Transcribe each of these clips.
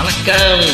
வணக்கம்.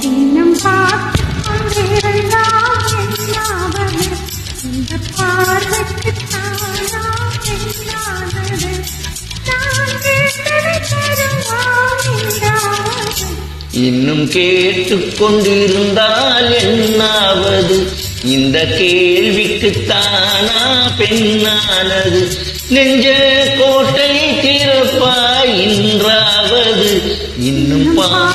இன்னும் பார்த்துக் கொண்டிருந்தால் இந்த பார்வைக்கு இன்னும் கேட்டுக் கொண்டிருந்தால் என்னாவது? இந்த கேள்விக்குத்தானா பெண்ணானது? நெஞ்ச கோட்டை திறப்பாய் இன்றாவது? இன்னும் பா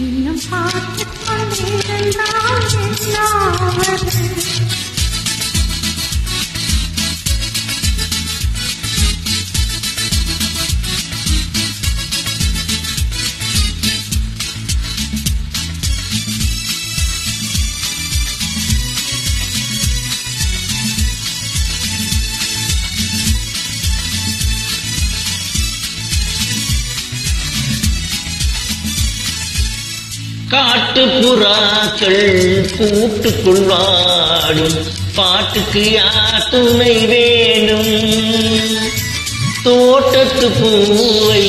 என்றாவது இன்னும் பார்த்துக் கொண்டிருந்தால் என்னாவது காட்டு புறாக்கள் கூட்டுக்குள் வாடும் பாட்டுக்கு யாத்துணை வேணும் தோட்டத்து பூவை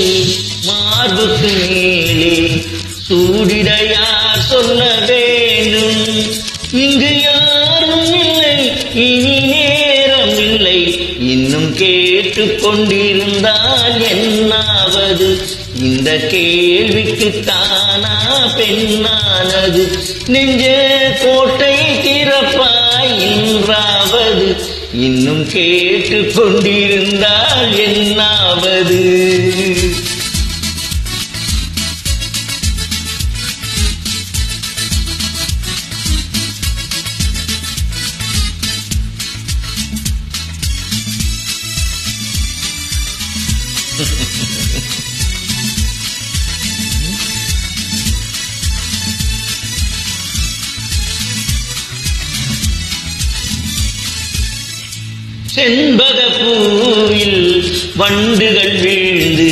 மார்புக்கு மேலே சூடிட சொல்ல வேண்டும். இங்கு இன்னும் கேட்டு கொண்டிருந்தால் என்னாவது? இந்த கேள்விக்கு தானா பெண்ணானது? நெஞ்ச கோட்டை திறப்பாய் என்றாவது இன்னும் கேட்டு கொண்டிருந்தால் என்னாவது? செண்பக பூவில் வண்டுகள் வீழ்ந்து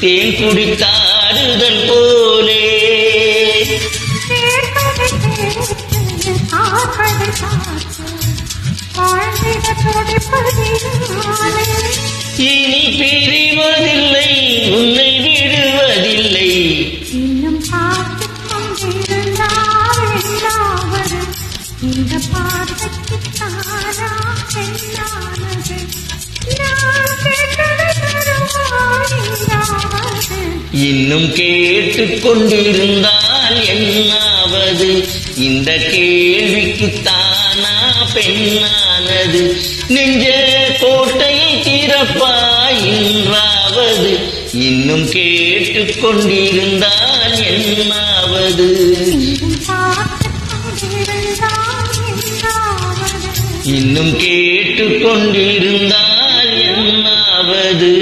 தேன் குடித்தாடுதல் போலே. இனி பிரிவதில்லை இன்னும் கேட்டு கொண்டிருந்தால் என்னாவது? இந்த கேள்விக்கு தானா பெண்ணானது? நெஞ்சே கோட்டையை திறப்பாய் என்றாவது? இன்னும் கேட்டு கொண்டிருந்தால் என்னாவது இன்னும் கேட்டுக்கொண்டிருந்தால் என்னாவது?